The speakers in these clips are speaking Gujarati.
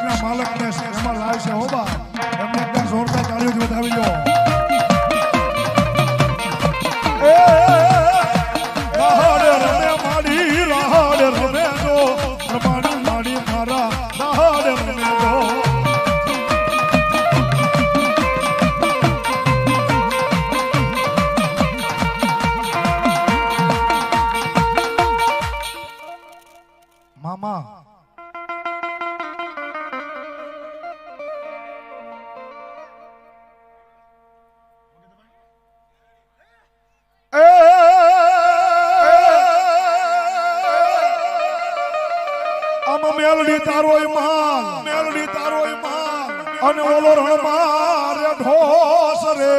ના માલકને એમાં લાવશે હો બા એમને એકદમ જોરદાર તાળીઓથી જ બતાવી એ, મેલડી તારો માલ, મેલડી તારો માલ. અને ઓલો રણ મારે ઢોસ રે.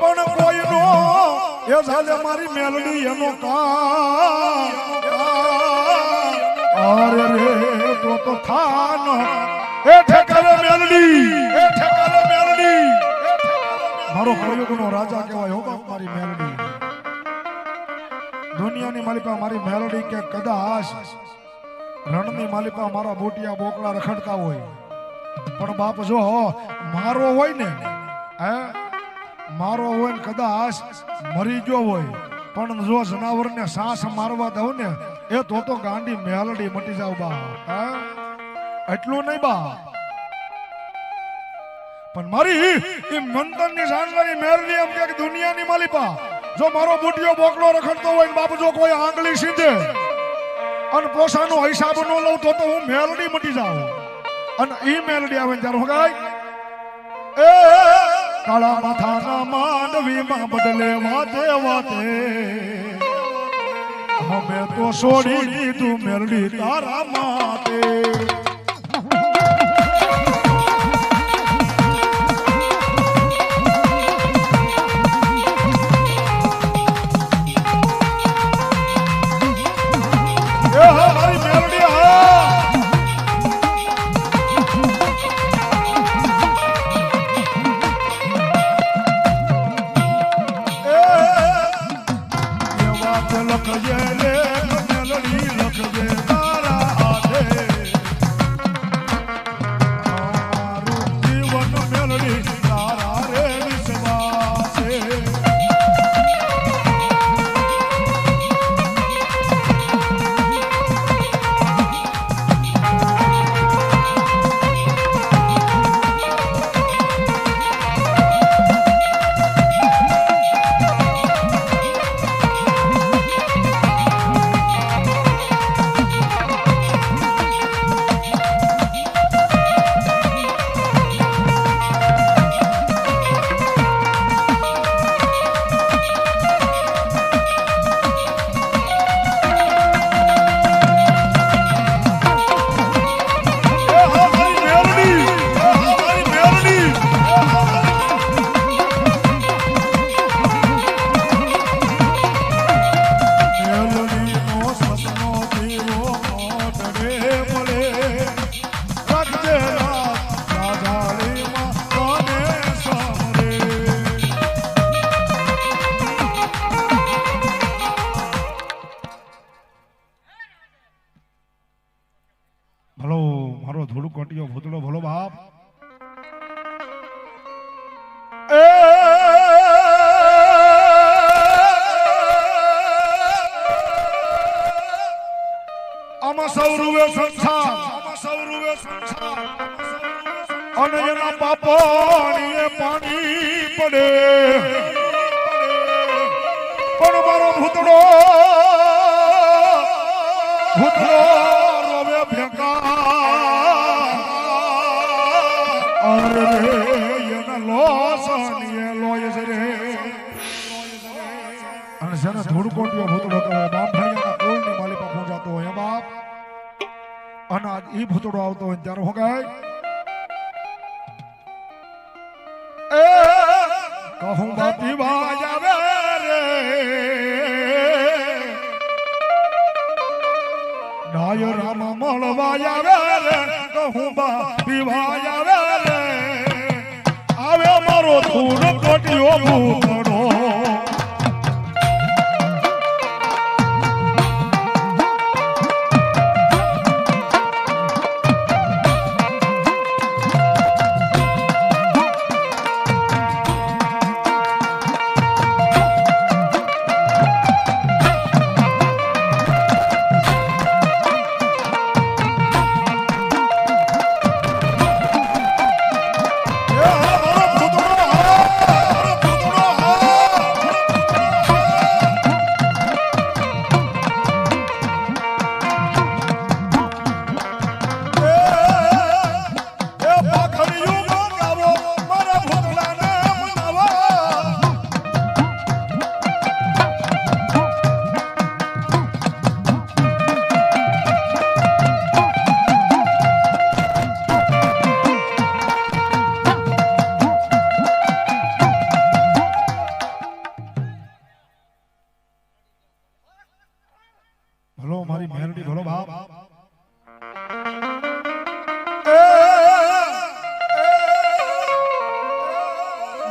પણ કોઈ નો એ ઝાલે મારી મેલડી એનો કામ અરે રે, તો તો થાન. એ ઠેકારે મેલડી, એ ઠેકારે મેલડી. મારો પ્રયોગનો રાજા કહેવાય, હો બાપ મારી મેલડી. દુનિયાની માલિકા મારી મેલોડી કે કદાચ રણની માલિકા મારા બોટિયા બોકડા રખડતા હોય. પણ બાપ જો મારો હોય ને, હે? મારો હોય ને કદાચ મરી ગયો હોય. પણ જો જનાવરને સાસ મારવા દઉં ને, એ તો તો ગાંડી મેલડી મટી જાવ બા, હે? એટલું નહીં બા. પણ મારી એ મંતનની સાંજવાની મેલડી એમ કે દુનિયાની માલિકા જો મારો બુટિયો બોકડો રખડતો હોય બાપ જો કોઈ આંગળી સીધે અને પોસાનો હિસાબ ન લઉં તો તો હું મેલડી મટી જાઉં. અને ઈ મેલડી આવે ત્યારે ગાય, એ, કાળા માથાના માનવીમાં બદલે વાતે વાતે. અમે તો છોડી દીધું મેલડી તારા માતે એ વાત લખજે રે મેલડી લખજે તારા આમાં સૌ રૂવે સંસાર. સૌ રૂવે સંસાર અને એના પાપણીએ પાણી પડે. પણ મારો ભૂતળો ભૂતળો રોવે ભેગા. અરે એના લોસણીએ લોય રે અને કહેવાય બામભણિયાના અને આજ ઈ ભૂતળો આવતો હોય ત્યારે હું કહે કહું બાપી બાજ આવે રે. ડાયો રામ મળવા રે, કહું બાપી રે. આવે મારો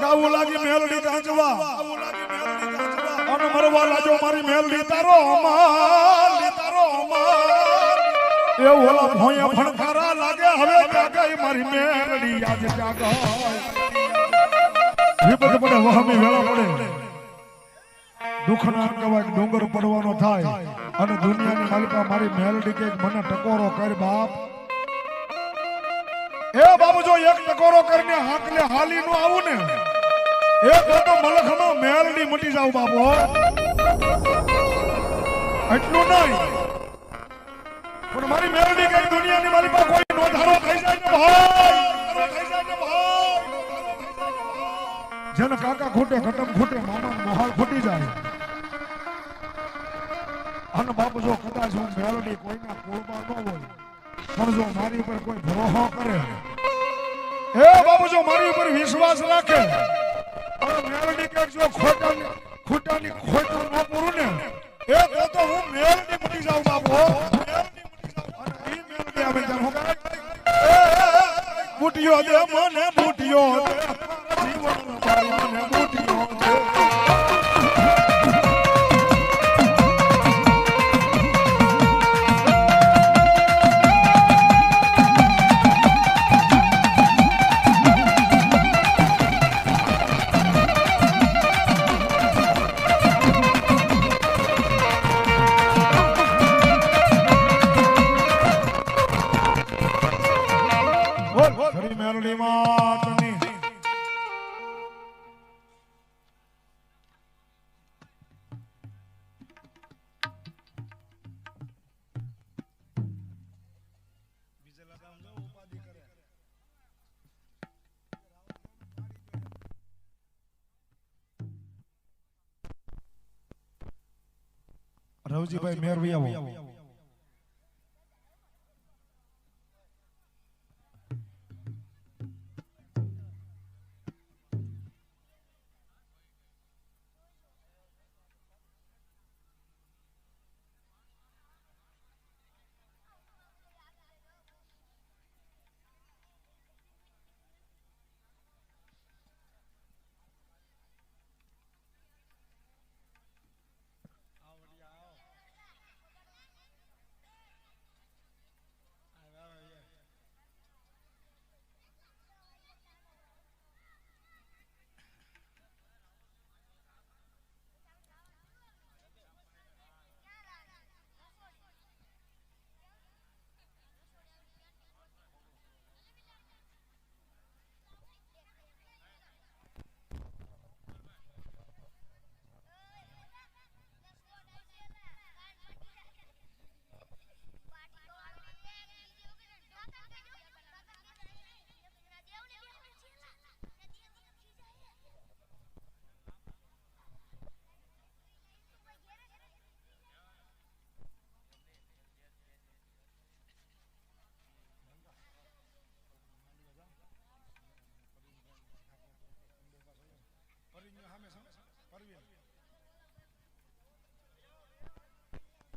આવું લાગી મેલડી કાંચવા અને મરવા લાજો મારી મેલડી તારો અમાર તારો અમાર એ ઓલા ભોયા ફણખારા લાગે, હવે કાકાઈ મારી મેલડી આજ જાગાય વિપત પડે, વહમી વેળા પડે. દુખના કવાક ડુંગર પડવાનો થાય. અને દુનિયાની માલિકા મારી મેલડી કે મને ટકોરો કર બાપ. એ બાબુ જો એક ટકોરો કરીને હાકલે હાલી નું આવું ને. એટલું કઈ. જેને કાકા ખૂટે ઘટમ ખૂટે મામા મોહાલ ખૂટી જાય. અને બાપુ જો કદાચ હું ન હોય, પણ જો મારી ઉપર કોઈ ભરોહો કરે. એ બાપુ, જો મારી ઉપર વિશ્વાસ રાખે અને મેલડી કે જો ખોટાની ખોટું ન પૂરું ને એ તો તો હું મેલડી મટી જાઉં, બાપુ. મેલડી મટી જાઉં. અને ઈ મેલડી આવે ત્યારે, હું દે, મને બુટિયો દે જીવન મારી મને દે રવજીભાઈ મેરવી આવો